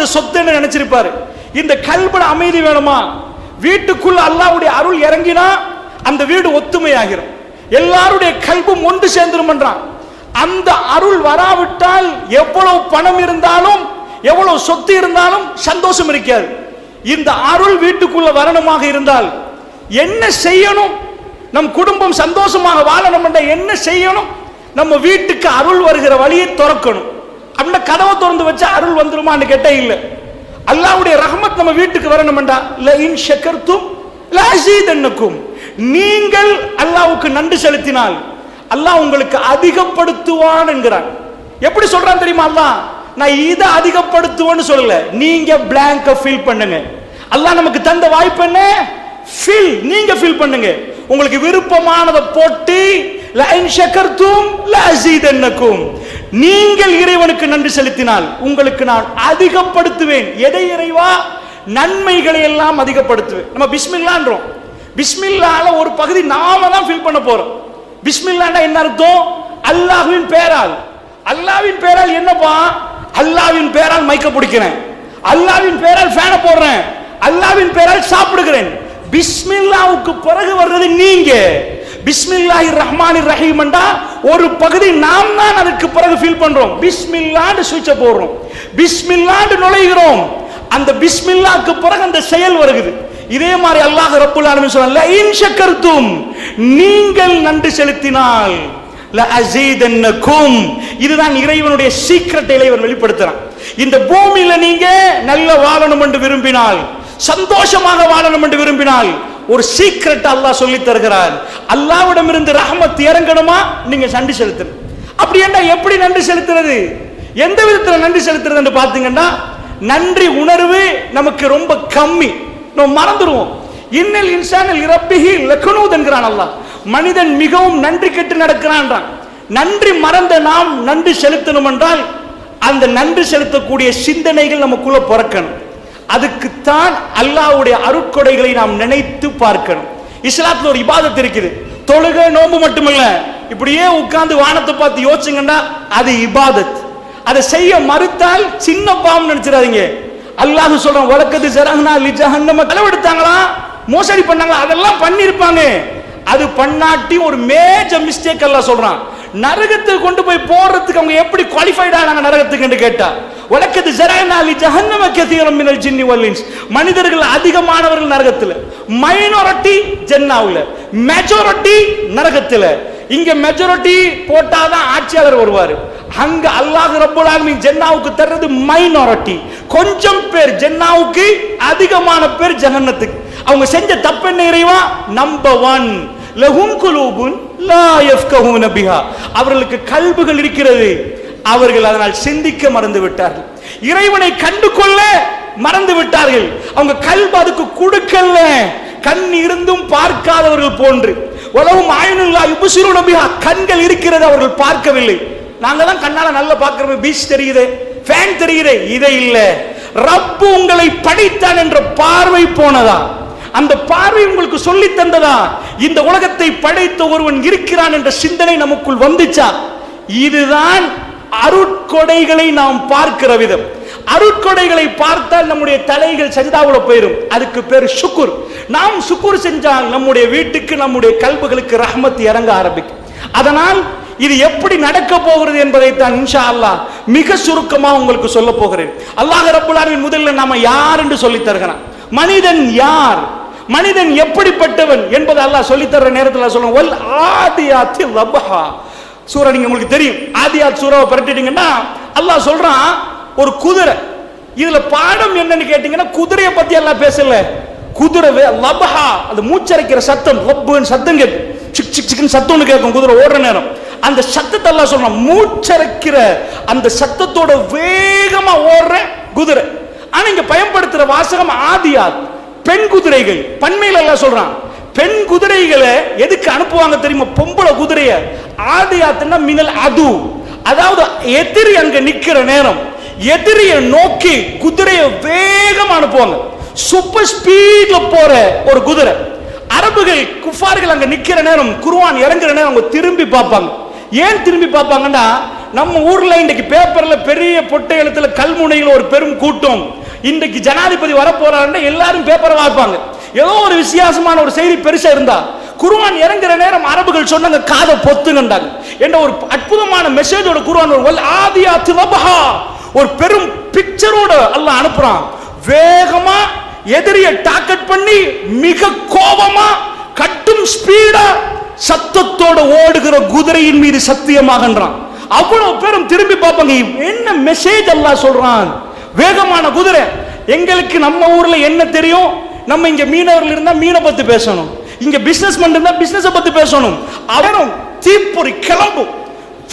இந்த சொத்துன்னு நினைச்சிருப்பாரு. இந்த கல்பட அமைதி வேணுமா? வீட்டுக்குள்ள அல்லாவுடைய அருள் இறங்கினா அந்த வீடு ஒத்துமையாகிரும். எல்லாருடைய கல்பும் ஒன்று சேர்ந்துருமன்றான். அந்த அருள் வராவிட்டால் எவ்வளவு பணம் இருந்தாலும் எவ்வளவு சொத்து இருந்தாலும் சந்தோஷம் இருக்காது. இந்த அருள் வீட்டுக்குள்ள வரணுமாக இருந்தால் என்ன செய்யணும்? நம் குடும்பம் சந்தோஷமாக வாழணும் என்ன செய்யணும்? நம்ம வீட்டுக்கு அருள் வருகிற வழியை திறக்கணும். அப்படின்னா கதவை திறந்து வச்சு அருள் வந்துருமான்னு கேட்டே இல்லை. அல்லாவுடைய ரஹமத் நம்ம வீட்டுக்கு வரணும்டா லைன் ஷக்கர்த்தும் ஷக்கர்தும் நீங்கள் அல்லாவுக்கு நன்றி செலுத்தினால் அல்லாஹ் உங்களுக்கு அதிகப்படுத்துவான் என்கிறான் எப்படி சொல்றான் தெரியுமா அல்லாஹ்? நான் இதை அதிகப்படுத்துவேன்னு சொல்லல. நீங்க பிளாங்க ஃபில் பண்ணுங்க. அல்லாஹ் நமக்கு தந்த வாய்ப்பு என்ன? ஃபில் நீங்க ஃபில் பண்ணுங்க. உங்களுக்கு விருப்பமானதை போட்டு லைன் ஷக்கர்தும் என்னக்கும் நீங்கள் இறைவனுக்கு நன்றி செலுத்தினால் உங்களுக்கு நான் அதிகப்படுத்துவேன். எதை இறைவா? நன்மைகளை எல்லாம் அதிகப்படுத்துவேன். நம்ம பிஸ்மில்லான்றோம். பிஸ்மில்லால ஒரு பகுதி நாம தான் ஃபில் பண்ண போறோம். பிஸ்மில்லாண்டா என்ன அர்த்தம்? அல்லாஹ்வின் பேரால். அல்லாஹ்வின் பேரால் என்னப்பா? அல்லாஹ்வின் பேரால் மைக்க பிடிக்கிறேன். அல்லாஹ்வின் பேரால் ஃபேனை போடுறேன். அல்லாஹ்வின் பேரால் சாப்பிடுகிறேன். பிஸ்மில்லாவுக்கு பிறகு வர்றது நீங்க. பிஸ்மில்லாஹி ரஹ்மானிர் ரஹீம்ண்டா ஒரு பகுதி நாம் தான் அதுக்கு பிறகு ஃபீல் பண்றோம். பிஸ்மில்லான்னு சுவிட்ச போடுறோம். பிஸ்மில்லான்னு நுழைகிறோம். அந்த பிஸ்மில்லாக்கு பிறகு அந்த செயல் வருகிறது இதே மாதிரி அல்லாஹ் ரப்புல் ஆலமின் சொல்றாங்க இன் ஷக்கர்தும் நீங்கள் நன்றி செலுத்தினால் இதுதான் இறைவனுடைய சீக்கிரத்தை இறைவன் வெளிப்படுத்துறான். இந்த பூமியில நீங்க நல்ல வாழணும் என்று விரும்பினால் சந்தோஷமாக வாழணும் என்று விரும்பினால் ஒரு சீக்ரெட் அல்லாஹ் சொல்லி தருகிறார் அல்லாஹ்விடம் இருந்து ரஹமத் இறங்கணுமா? நீங்க நன்றி செலுத்தணும். அப்படி என்ன எப்படி நன்றி செலுத்துறது? எந்த விதத்துல நன்றி செலுத்துறதுன்னு பார்த்தீங்கன்னா பாத்தீங்கன்னா நன்றி உணர்வு நமக்கு ரொம்ப கம்மி. நம்ம மறந்துடுவோம். இன்னல் இன்சானில் இறப்பிகி லக்னூத் என்கிறான் அல்லாஹ். மனிதன் மிகவும் நன்றி கெட்டு நடக்கிறான்றான். நன்றி மறந்த நாம் நன்றி செலுத்தணும் என்றால் அந்த நன்றி செலுத்தக்கூடிய சிந்தனைகள் நமக்குள்ள பிறக்கணும். அதுக்குத்தான் அல்லாஹ்வுடைய அருட்கொடைகளை நாம் நினைத்து பார்க்கணும். இஸ்லாத்துல ஒரு இபாதத் இருக்குது. தொழுக நோன்பு மட்டுமல்ல. இப்படியே உட்கார்ந்து வானத்தை பார்த்து யோசிச்சுங்கன்னா அது இபாதத். அதை செய்ய மறுத்தால் சின்ன பாவம் நினைச்சிடாதீங்க. அல்லாஹ் சொல்றான் வழக்கத்து சரகனா லி ஜஹன்னம களவெடுத்தாங்களா? மோசடி பண்ணாங்களா? அதெல்லாம் பண்ணிருப்பாங்க அது பண்ணாட்டி ஒரு மேஜர் மிஸ்டேக் எல்லாம் சொல்றான். நரகத்துக்கு கொண்டு போய் போடுறதுக்கு அவங்க எப்படி குவாலிஃபைட் ஆனாங்க நரகத்துக்கு கேட்டா? உலக்கத்து ஜரஹ்னா ஜஹன்னம கதீரம் மினல் ஜின்னி வல்லின்ஸ் மனிதர்கள் அதிகமானவர்கள் நரகத்தில். மைனாரிட்டி ஜென்னாவுல. மெஜாரிட்டி நரகத்தில். இங்க மெஜாரிட்டி போட்டாதான் ஆட்சியாளர் வருவார். அங்க அல்லாஹ் ரப்பல் ஆலமீன் ஜென்னாவுக்கு தர்றது மைனாரிட்டி. கொஞ்சம் பேர் ஜென்னாவுக்கு அதிகமான பேர் ஜஹன்னத்துக்கு. அவங்க செஞ்ச தப்பு என்ன இறைவா? நம்பர் ஒன் லஹும் குலூபுன் லா யஃப்கஹூன பிஹா. அவர்களுக்கு கல்புகள் இருக்கிறது. அவர்கள் அதனால் சிந்திக்க மறந்து விட்டார்கள் இறைவனை கண்டு கொள்ள மறந்து விட்டார்கள் அவங்க கல்வி அதுக்கு கொடுக்கல கண் இருந்தும் பார்க்காதவர்கள் போன்று. உலகம் ஆயினுல்லா யுபசிரு நபியா கண்கள் இருக்கிறது அவர்கள் பார்க்கவில்லை. நாங்க தான் கண்ணால நல்லா பார்க்கிறோம் பீச் தெரியுது ஃபேன் தெரியுது இதை இல்ல. ரப்பு உங்களை படித்தான் என்ற பார்வை போனதா? அந்த பார்வை உங்களுக்கு சொல்லி தந்ததா? இந்த உலகத்தை படைத்த ஒருவன் இருக்கிறான் என்ற சிந்தனை நமக்குள் வந்துச்சா? இதுதான் அருட்கொடைகளை நாம் பார்க்கிற விதம். அருட்கொடைகளை பார்த்தால் நம்முடைய தலைகள் சஜிதாவுல போயிடும் அதுக்கு பேர் சுக்குர் நாம் சுக்குர் செஞ்சால் நம்முடைய வீட்டுக்கு நம்முடைய கல்புகளுக்கு ரஹமத் இறங்க ஆரம்பிக்கும். அதனால் இது எப்படி நடக்க போகிறது என்பதை தான் இன்ஷா அல்லாஹ் மிக சுருக்கமாக உங்களுக்கு சொல்ல போகிறேன். அல்லாஹ் ரப்புல் முதலில் முதல்ல நாம யார் என்று சொல்லி தருகிறான். மனிதன் யார்? மனிதன் எப்படிப்பட்டவன் என்பதை அல்லாஹ் சொல்லி தர்ற நேரத்தில் சொல்லுவோம் வல் சூரா நீங்க உங்களுக்கு தெரியும். ஆதியாத் சூறாவை பரட்டிட்டீங்கன்னா அல்லாஹ் சொல்றான் ஒரு குதிரை. இதுல பாடம் என்னன்னு கேட்டீங்கன்னா குதிரையை பத்தி எல்லாம் பேசல. குதிரை லபஹா அந்த மூச்சரைக்கிற சத்தம் லப்புன்னு சத்தம் கேட்கும். சிக் சிக் சிக்னு சத்தம்னு கேட்கும் குதிரை ஓடுற நேரம். அந்த சத்தத்தை எல்லாம் சொல்றான் மூச்சரைக்கிற அந்த சத்தத்தோட வேகமா ஓடுற குதிரை. ஆனா இங்க பயன்படுத்துற வாசகம் ஆதியாத் பெண் குதிரைகள். பண்மையில எல்லாம் சொல்றான் பெண் குதிரைகளை எதுக்கு அனுப்புவாங்க தெரியுமா? பொம்பளை குதிரைய. ஆதியாத்துன்னா மினல் அது. அதாவது எதிரி அங்க நிக்கிற நேரம். எதிரியை நோக்கி குதிரையை வேகமா அனுப்புவாங்க. சூப்பர் ஸ்பீட்ல போற ஒரு குதிரை. அரபுகள் குஃபார்கள் அங்க நிக்கிற நேரம் குருவான் இறங்குற நேரம் அவங்க திரும்பி பார்ப்பாங்க. ஏன் திரும்பி பார்ப்பாங்கன்னா நம்ம ஊர்ல இன்னைக்கு பேப்பர்ல பெரிய பொட்டை எழுத்துல கல்முனையில் ஒரு பெரும் கூட்டம். இன்றைக்கு ஜனாதிபதி வரப்போறாருன்னா எல்லாரும் பேப்பரை வாய்ப்பாங்க ஏதோ ஒரு வித்தியாசமான ஒரு செய்தி பெருசா இருந்தா குருவான் இறங்குற நேரம் அரபுகள் சொன்னாங்க காதை பொத்துங்கண்டாங்க என்ற ஒரு அற்புதமான மெசேஜோட குருவான் ஒரு ஆதியா ஆதியாத்து ஒரு பெரும் பிக்சரோட அல்லாஹ் அனுப்புறான். வேகமா எதிரிய டாக்கெட் பண்ணி மிக கோபமா கட்டும் ஸ்பீடா சத்தத்தோட ஓடுகிற குதிரையின் மீது சத்தியமாகன்றான். அவ்வளவு பேரும் திரும்பி பார்ப்பாங்க என்ன மெசேஜ் அல்லாஹ் சொல்றான்? வேகமான குதிரை. எங்களுக்கு நம்ம ஊர்ல என்ன தெரியும்? நம்ம இங்க மீனவர்கள் இருந்தா மீனை பத்தி பேசணும். இங்க பிசினஸ் இருந்தா பிசினஸ் பத்தி பேசணும். அவரும் தீப்பொறி கிளம்பும்.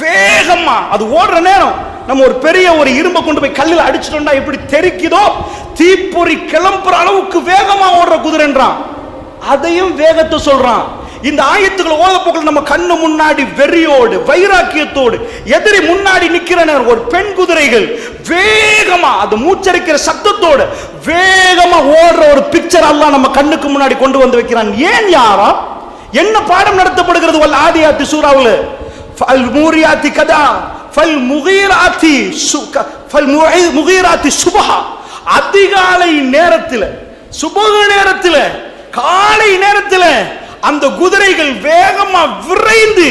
வேகமா அது ஓடுற நேரம். நம்ம ஒரு பெரிய ஒரு இரும்பை கொண்டு போய் கல்லில் அடிச்சிட்டோம்னா எப்படி தெரிக்குதோ? தீப்பொறி கிளம்புற அளவுக்கு வேகமா ஓடுற குதிரைன்றான். அதையும் வேகத்தை சொல்றான். இந்த ஆயத்துக்களை ஓதப்போக்கள் நம்ம கண்ணு முன்னாடி வெறியோடு வைராக்கியத்தோடு எதிரி முன்னாடி நிற்கிற நேரம். ஒரு பெண் குதிரைகள் வேகமா அது மூச்சரிக்கிற சத்தத்தோடு வேகமா ஓடுற ஒரு பிக்சர் எல்லாம் நம்ம கண்ணுக்கு முன்னாடி கொண்டு வந்து வைக்கிறான். ஏன் யாரா? என்ன பாடம் நடத்தப்படுகிறது? வல் ஆதியாத்தி சூறாவுல. ஃபல் மூரியாத்தி கதா ஃபல் முகீராத்தி ஃபல் முகீராத்தி சுபஹா. அதிகாலை நேரத்தில் சுபக நேரத்தில் காலை நேரத்தில் அந்த குதிரைகள் வேகமா விரைந்து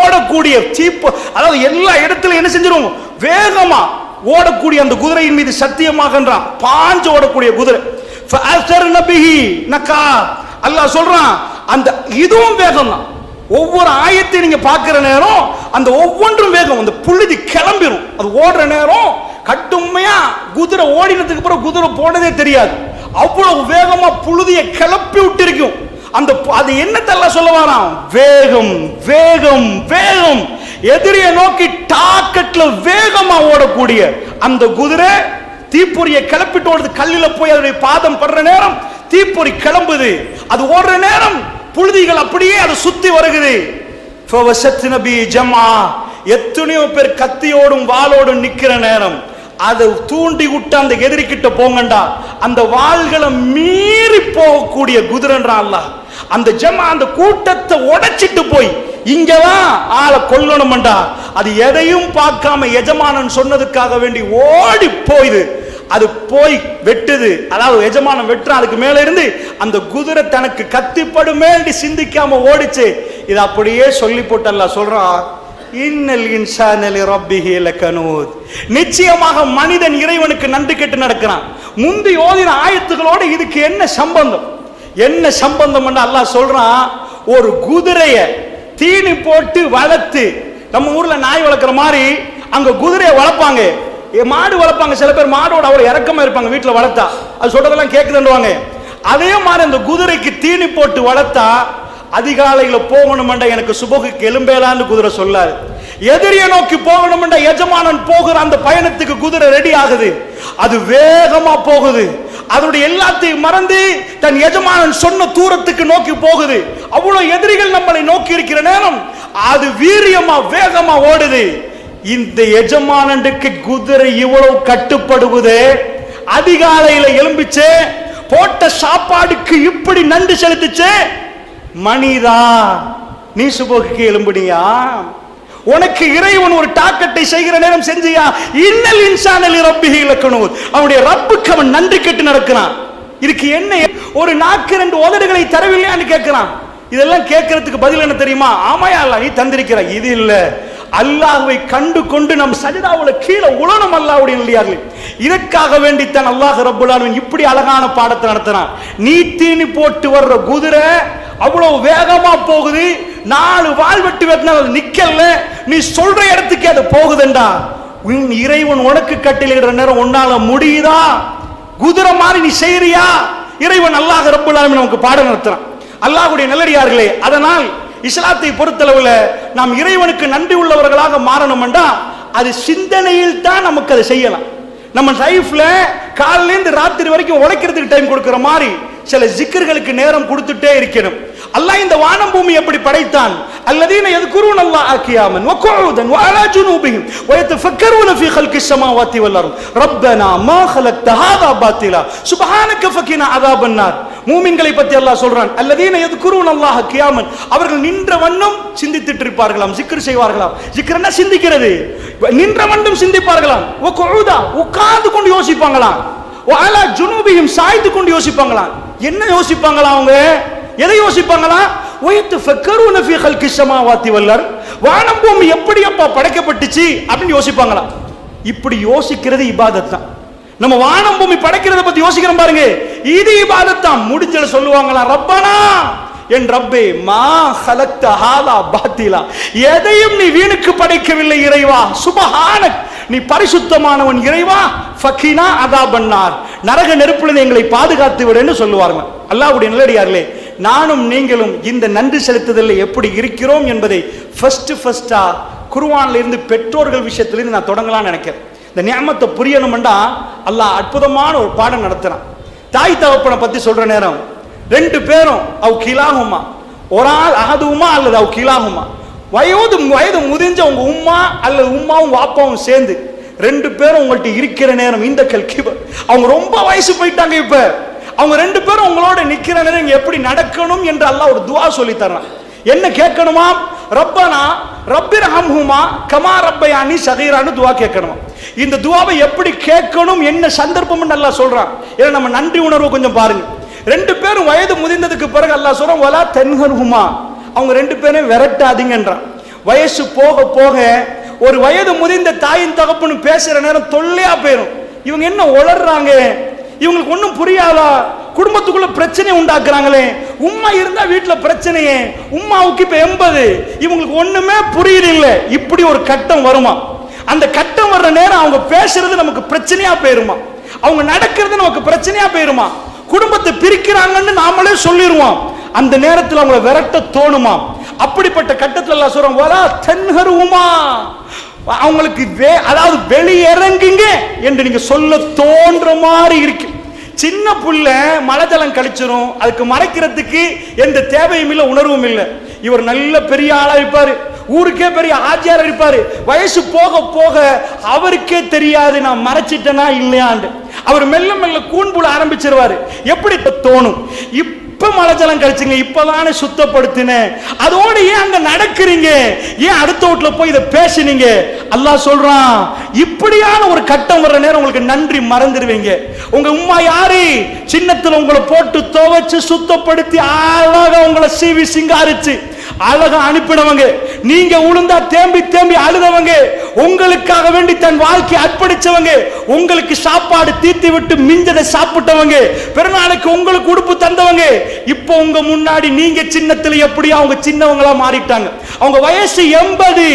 ஓடக்கூடிய சீப்பு அதாவது எல்லா இடத்துல என்ன செஞ்சிருவோம் வேகமா ஓடக்கூடிய அந்த குதிரையின் மீது சத்தியமாகன்றான் பாஞ்சு ஓடக்கூடிய குதிரை. அல்லாஹ் சொல்றான் அந்த இதுவும் வேகம் தான் ஒவ்வொரு ஆயத்தை நீங்க பார்க்கிற நேரம் அந்த ஒவ்வொன்றும் வேகம் அந்த புழுதி கிளம்பிடும் அது ஓடுற நேரம் கட்டுமையா குதிரை ஓடினதுக்கு அப்புறம் குதிரை போனதே தெரியாது. அவ்வளவு வேகமா புழுதியை கிளப்பி விட்டிருக்கும். அந்த அது என்னத்தெல்லாம் சொல்ல வரான் வேகம் வேகம் வேகம். எதிரியை நோக்கி டாக்கெட்ல வேகமா ஓடக்கூடிய அந்த குதிரை தீப்பொறியை கிளப்பிட்டு ஓடுது. கல்லில போய் அதனுடைய பாதம் படுற நேரம் தீப்பொறி கிளம்புது. அது ஓடுற நேரம் புழுதிகள் அப்படியே அதை சுத்தி வருகுது. நபி ஜமா எத்தனையோ பேர் கத்தியோடும் வாளோடும் நிக்கிற நேரம். அதை தூண்டி விட்டு அந்த எதிரிக்கிட்ட போங்கண்டா. அந்த வாள்களை மீறி போகக்கூடிய குதிரன்றான் அல்லாஹ். அந்த ஜமா அந்த கூட்டத்தை உடைச்சிட்டு போய் இங்கதான் ஆளை கொல்லணும்டா அது எதையும் பார்க்காம எஜமானன் சொன்னதுக்காக வேண்டி ஓடி போயுது. அது போய் வெட்டுது. அதாவது எஜமானம் வெட்டுறான் அதுக்கு மேல இருந்து அந்த குதிரை தனக்கு கத்திப்படும் மேண்டி சிந்திக்காம ஓடிச்சு. இது அப்படியே சொல்லி போட்டல்ல சொல்றான் இன்னல் இன்சானலி ரப்பிஹி லகனூத். நிச்சயமாக மனிதன் இறைவனுக்கு நன்றி கெட்டு நடக்கிறான். முந்தி ஓதின ஆயத்துகளோட இதுக்கு என்ன சம்பந்தம்? என்ன சம்பந்தம் அல்லாஹ் சொல்றான்? ஒரு குதிரைய தீனி போட்டு வளர்த்து நம்ம ஊர்ல நாய் வளர்க்குற மாதிரி அங்க குதிரையை வளர்ப்பாங்க. ஏ, மாடு வளர்ப்பாங்க. சில பேர் மாடோட அவ்வளவு இறக்கமா இருப்பாங்க வீட்டுல வளர்த்தா. அது சொல்றதெல்லாம் கேக்குதுன்னுவாங்க அதே மாதிரி அந்த குதிரைக்கு தீனி போட்டு வளர்த்தா அதிகாலையில போகணுமெண்டா எனக்கு சுபகுக்கு எலும்பேலான்னு குதிரை சொல்லாது எதிரியை நோக்கி போகணுமெண்டா எஜமானன் போகிற அந்த பயணத்துக்கு குதிரை ரெடி ஆகுது. அது வேகமா போகுது. அதனுடைய எல்லாத்தையும் மறந்து தன் எஜமானன் சொன்ன தூரத்துக்கு நோக்கி போகுது. அவ்வளவு எதிரிகள் நம்மளை நோக்கி இருக்கிற நேரம் அது வீரியமா வேகமா ஓடுது. இந்த எஜமானனுக்கு குதிரை இவ்வளவு கட்டுப்படுவது. அதிகாலையில எலும்பிச்சு போட்ட சாப்பாடுக்கு இப்படி நன்றி செலுத்துச்சு. மணிதா நீ சுபோக்கு எலும்புனியா உனக்கு இறைவன் ஒரு டாக்கத்தை செய்கிற நேரம் செஞ்சியா? இன்னல் இன்சானல் ரப்பிகை இலக்கணும் அவனுடைய ரப்புக்கு அவன் நன்றி கெட்டு நடக்கிறான். இதுக்கு என்ன? ஒரு நாக்கு ரெண்டு உதடுகளை தரவில்லையான்னு கேட்கிறான். இதெல்லாம் கேட்கறதுக்கு பதில் என்ன தெரியுமா? ஆமாயா அல்ல நீ தந்திருக்கிற இது இல்ல. அல்லாஹுவை கண்டு கொண்டு நம் சஜிதாவுல கீழே உலனும் அல்லாவுடைய இல்லையார்கள் இதற்காக வேண்டித்தான் அல்லாஹ் ரப்புல் இப்படி அழகான பாடத்தை நடத்துறான். நீ தீனி போட்டு வர்ற குதிரை அவ்வளவு வேகமா போகுது. நாலு வால் வெட்டு வெட்டினா நிக்கல நீ சொல்ற இடத்துக்கு அது போகுதுண்டா. உன் இறைவன் உனக்கு கட்டிலிடுற நேரம் உன்னால முடியுதா? குதிரை மாதிரி நீ செய்யறியா இறைவன் அல்லாஹ் ரப்புல் நமக்கு பாடம் நடத்துறான். அல்லாஹுடைய நல்லடியார்களே அதனால் இஸ்லாத்தை பொறுத்தளவுல நாம் இறைவனுக்கு நன்றி உள்ளவர்களாக மாறணும்டா அது சிந்தனையில் தான் நமக்கு அதை செய்யலாம். நம்ம லைஃப்ல காலையில ராத்திரி வரைக்கும் உழைக்கிறதுக்கு டைம் கொடுக்குற மாதிரி சில ஜிக்கர்களுக்கு நேரம் கொடுத்துட்டே இருக்கணும். அல்லாஹ் இந்த வானம் பூமி எப்படி படைத்தான்? அல்லதீன எதுக்குருன் அல்லாஹ் ஆக்கியாமன் வக்கூதன் வஅலா ஜுனூபிஹிம் வயதஃபக்கரூன ஃபீ ஹல்கி ஸமாவாத்தி வல் அர்த். ரப்பனா மா ஹலக்த ஹாதா பாத்திலா சுப்ஹானக ஃபகினா அதாபன் நார் மூமின்களை பத்தி அல்லாஹ் சொல்றான் அல்லதீன எதுக்குருன் அல்லாஹ் கியாமன் அவர்கள் நின்ற வண்ணம் சிந்தித்துட்டு இருப்பார்களாம் ஜிக்ர் செய்வார்களாம் ஜிக்ர்னா சிந்திக்கிறது நின்ற வண்ணம் சிந்திப்பார்களாம் வக்கூதா உட்கார்ந்து கொண்டு யோசிப்பாங்களாம் வஅலா ஜுனூபிஹிம் சாய்ந்து கொண்டு யோசிப்பாங்களாம் என்ன யோசிப்பாங்களா அவங்க எதை யோசிப்பாங்களா? ஒய்த்து ஃபக்கருன ஃபீ ஹல்கி ஸமாவாத்தி வல்லர். வானம் பூமி எப்படி அப்பா படைக்கப்பட்டுச்சு? அப்படின்னு யோசிப்பாங்களா? இப்படி யோசிக்கிறது இபாதத் தான். நம்ம வானம் பூமி படைக்கிறத பத்தி யோசிக்கிறோம் பாருங்க. இது இபாதத் தான். முடிஞ்சல சொல்லுவாங்களா? ரப்பனா என் ரப்பே மா ஹலக்த ஹாலா பாத்திலா. எதையும் நீ வீணுக்கு படைக்கவில்லை இறைவா. சுபஹானக். நீ பரிசுத்தமானவன் இறைவா. ஃபக்கீனா அதா பண்ணார் நரக நெருப்புல எங்களை பாதுகாத்து விடுன்னு சொல்லுவாங்க அல்லாஹ்வுடைய நல்லடியார்களே நானும் நீங்களும் இந்த நன்றி செலுத்துதலில் எப்படி இருக்கிறோம் என்பதை ஃபர்ஸ்ட் ஃபர்ஸ்டா குருவான்ல இருந்து பெற்றோர்கள் விஷயத்திலிருந்து நான் தொடங்கலாம்னு நினைக்கிறேன். இந்த நியமத்தை புரியணும்டா அல்லாஹ் அற்புதமான ஒரு பாடம் நடத்துறான். தாய் தகப்பனை பத்தி சொல்ற நேரம் ரெண்டு பேரும் அவ் கிலாகுமா ஒரு ஆள் அகதுமா அல்லது அவ் கிலாகுமா வயது வயது முதிஞ்ச உங்க உம்மா அல்லது உம்மாவும் வாப்பாவும் சேர்ந்து ரெண்டு பேரும் உங்கள்கிட்ட இருக்கிற நேரம் இந்த கல்கிப அவங்க ரொம்ப வயசு போயிட்டாங்க இப்போ. அவங்க ரெண்டு பேரும் உங்களோட நிக்கிற நேரம் எப்படி நடக்கணும் என்று அல்லாஹ் ஒரு துவா சொல்லி தர்றான். என்ன கேட்கணுமா? ரப்பனா ரப்பிர் ஹம்ஹுமா கமா ரப்பயானி சகீரான்னு துவா கேட்கணுமா? இந்த துவாவை எப்படி கேட்கணும்? என்ன சந்தர்ப்பம் நல்லா சொல்றான். ஏன்னா நம்ம நன்றி உணர்வு கொஞ்சம் பாருங்க. ரெண்டு பேரும் வயது முதிர்ந்ததுக்கு பிறகு அல்லா சொல்றான் வலா தென்ஹர்ஹுமா. அவங்க ரெண்டு பேரும் விரட்டாதீங்கன்றான். வயசு போக போக ஒரு வயது முதிர்ந்த தாயின் தகப்புன்னு பேசுற நேரம் தொல்லையா போயிடும் இவங்க என்ன உளர்றாங்க? இவங்களுக்கு ஒண்ணும் புரியாதா? குடும்பத்துக்குள்ள பிரச்சனை உண்டாக்குறாங்களே. உம்மா இருந்தா வீட்டுல பிரச்சனையே. உம்மாவுக்கு இப்ப எண்பது. இவங்களுக்கு ஒண்ணுமே புரியல இப்படி ஒரு கட்டம் வருமா? அந்த கட்டம் வர்ற நேரம் அவங்க பேசுறது நமக்கு பிரச்சனையா போயிருமா? அவங்க நடக்கிறது நமக்கு பிரச்சனையா போயிருமா? குடும்பத்தை பிரிக்கிறாங்கன்னு நாமளே சொல்லிடுவோம் அந்த நேரத்தில் அவங்கள விரட்ட தோணுமா? அப்படிப்பட்ட கட்டத்தில் எல்லாம் சொல்றோம் வலா தென்ஹருமா அவங்களுக்கு வே- அதாவது வெளியிறங்குங்க என்று நீங்க சொல்ல தோன்ற மாதிரி இருக்கு. சின்ன புள்ள மழை ஜலம் கழிச்சிரும் அதுக்கு மறைக்கிறதுக்கு எந்த தேவையும் இல்லை உணர்வும் இல்லை. இவர் நல்ல பெரிய ஆளா இருப்பாரு. ஊருக்கே பெரிய ஆஜியார் இருப்பாரு. வயசு போக போக அவருக்கே தெரியாது நான் மறைச்சிட்டேனா இல்லையாண்டு அவர் மெல்ல மெல்ல கூண்புல ஆரம்பிச்சிருவாரு. எப்படி தோணும்? இப்ப மலைச்சலம் ஜலம் கழிச்சுங்க இப்பதானே சுத்தப்படுத்தினேன். அதோட ஏன் அங்க நடக்கிறீங்க? ஏன் அடுத்த வீட்டுல போய் இதை பேசினீங்க? அல்லாஹ் சொல்றான் இப்படியான ஒரு கட்டம் வர்ற நேரம் உங்களுக்கு நன்றி மறந்துடுவீங்க. உங்க உம்மா யாரு? சின்னத்துல உங்களை போட்டு துவைச்சு சுத்தப்படுத்தி அழகா உங்களை சீவி சிங்காரிச்சு அழகா அனுப்பினவங்க. நீங்க உளுந்தா தேம்பி தேம்பி அழுதவங்க. உங்களுக்காக வேண்டி தன் வாழ்க்கையை அர்ப்பணிச்சவங்க உங்களுக்கு சாப்பாடு தீர்த்து விட்டு மிஞ்சதை சாப்பிட்டவங்க பிறநாளுக்கு உங்களுக்கு உடுப்பு தந்தவங்க இப்போ உங்க முன்னாடி நீங்க சின்னத்துல எப்படி அவங்க சின்னவங்களா மாறிட்டாங்க. அவங்க வயசு எண்பது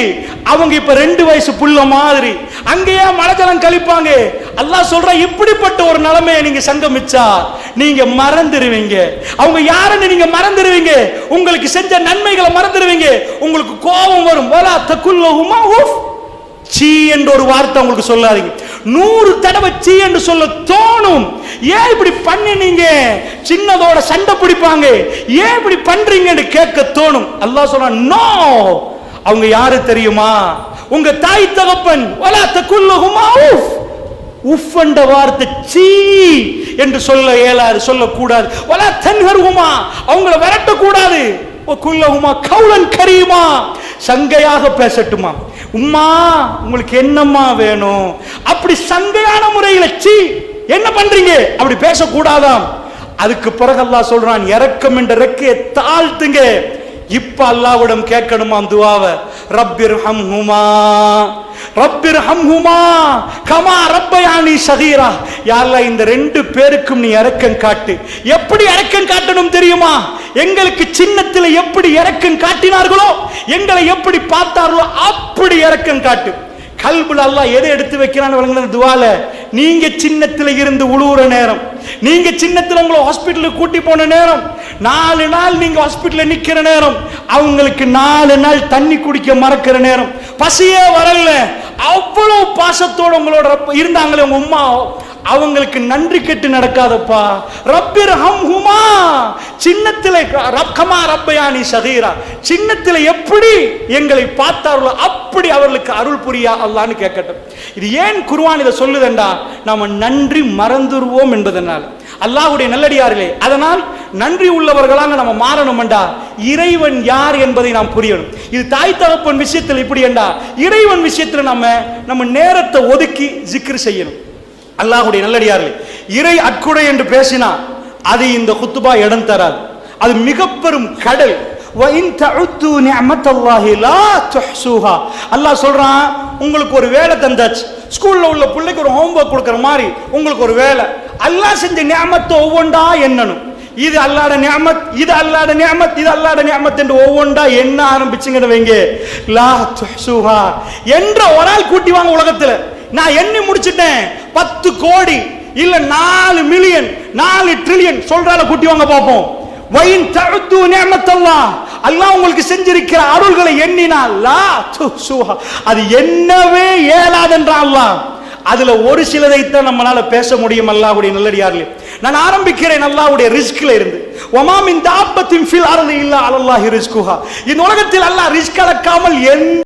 அவங்க இப்ப ரெண்டு வயசு புள்ள மாதிரி. அங்கேயே மலஜலம் கழிப்பாங்க. அல்லாஹ் சொல்ற இப்படிப்பட்ட ஒரு நிலைமையை நீங்க சங்கமிச்சா நீங்க மறந்துடுவீங்க அவங்க யாருன்னு நீங்க மறந்துடுவீங்க உங்களுக்கு செஞ்ச நன்மைகளை மறந்துடுவீங்க உங்களுக்கு கோபம் வரும். வலா தக்குல்லஹுமா ஊஃப் சீ என்ற ஒரு வார்த்தை உங்களுக்கு சொல்லாதீங்க. நூறு தடவை சீ என்று சொல்ல தோணும். ஏன் இப்படி பண்ணினீங்க? சின்னதோட சண்டை பிடிப்பாங்க. ஏன் இப்படி பண்றீங்கன்னு கேட்க தோணும். அல்லாஹ் சொல்றான் நோ. அவங்க யாரு தெரியுமா? உங்க தாய் தகப்பன் வலாத்த தக்குல்லஹுமா உஃப் உஃப் என்ற வார்த்தை சீ என்று சொல்ல இயலாது சொல்லக்கூடாது. வலா தன்ஹருகுமா அவங்கள விரட்டக்கூடாது. குல்லகுமா கவுலன் கரியுமா சங்கையாக பேசட்டுமா? உம்மா உங்களுக்கு என்னம்மா வேணும்? அப்படி சங்கையான முறையில் சீ என்ன பண்றீங்க? அப்படி பேசக்கூடாதாம். அதுக்கு பிறகு அல்லாஹ் சொல்றான் இறக்கம் என்ற ரெக்கையை தாழ்த்துங்க. இப்ப அல்லாவிடம் கேட்கணுமா துவாவ. ரப்பிர் ஹம்ஹுமா ரப்பிர் ஹம்ஹுமா கமா ரப்பயானி சகீரா யாழ்லா இந்த ரெண்டு பேருக்கும் நீ இறக்கம் காட்டு. எப்படி இறக்கம் காட்டணும் தெரியுமா? எங்களுக்கு சின்னத்தில் எப்படி இறக்கம் காட்டினார்களோ எங்களை எப்படி பார்த்தார்களோ அப்படி இறக்கம் காட்டு. கல்புல அல்லாஹ் எதை எடுத்து வைக்கிறான்னு வழங்கின துவால? நீங்க சின்னத்துல இருந்து உழுவுற நேரம். நீங்க சின்னத்துல உங்களை ஹாஸ்பிட்டலுக்கு கூட்டி போன நேரம். நாலு நாள் நீங்க ஹாஸ்பிட்டலில் நிக்கிற நேரம். அவங்களுக்கு நாலு நாள் தண்ணி குடிக்க மறக்கிற நேரம். பசியே வரல. அவ்வளவு பாசத்தோடு உங்களோட இருந்தாங்களே உங்க உம்மா அவங்களுக்கு நன்றி கெட்டு நடக்காதப்பா. ரப்பிர் ஹம் ஹுமா சின்னத்தில் ரப்கமா ரப்பயானி சதீரா சின்னத்தில் எப்படி எங்களை பார்த்தார்களோ அப்படி அவர்களுக்கு அருள் புரியா அல்லான்னு கேட்கட்டும். இது ஏன் குருவான் இதை சொல்லுதண்டா? நாம் நன்றி மறந்துருவோம் என்பதனால். அல்லாஹுடைய நல்லடியார்களே அதனால் நன்றி உள்ளவர்களாக நம்ம மாறணும்டா இறைவன் யார் என்பதை நாம் புரியணும். இது தாய் தகப்பன் விஷயத்தில் இப்படி என்றா? இறைவன் விஷயத்தில் நம்ம நம்ம நேரத்தை ஒதுக்கி ஜிக்ரு செய்யணும். அல்லாஹுடைய நல்லடியார்களே இறை அற்குடை என்று பேசினா அது இந்த குத்துபா இடம் தராது. அது மிக பெரும் கடல் அல்லாஹ் சொல்றான் உங்களுக்கு ஒரு வேலை தந்தாச்சு. ஸ்கூல்ல உள்ள பிள்ளைக்கு ஒரு ஹோம்ஒர்க் கொடுக்குற மாதிரி உங்களுக்கு ஒரு வேலை. அல்லாஹ் செஞ்ச நியமத்தை ஒவ்வொன்றா என்னனும் இது அல்லாட நியமத் இது அல்லாட நியமத் இது அல்லாட நியமத் என்று ஒவ்வொன்றா என்ன ஆரம்பிச்சுங்கன்னு வைங்க. லா என்ற ஒரு ஆள் கூட்டி வாங்க உலகத்துல. நான் எண்ணி முடிச்சிட்டேன். பத்து கோடி இல்ல நாலு மில்லியன் நாலு ட்ரில்லியன் சொல்றால கூட்டி வாங்க பார்ப்போம். வயின் தழுத்து நியமத்தல்லாஹ் அல்லாஹ் உங்களுக்கு செஞ்சிருக்கிற அருள்களை எண்ணினால் லா அது என்னவே இயலாதென்றான் அல்லாஹ். அதுல ஒரு சிலதைத்தான் நம்மளால பேச முடியும் அல்லாஹ்வுடைய நல்லடியார்களே. நான் ஆரம்பிக்கிறேன் அல்லாஹ்வுடைய ரிஸ்க்ல இருந்து. ஒமாமின் தாப்பத்தின் ஃபில் அருள் இல்லா அல்லாஹி ரிஸ்குஹா. இந்த உலகத்தில் அல்லாஹ் ரிஸ்க் அளக்காமல் எந்த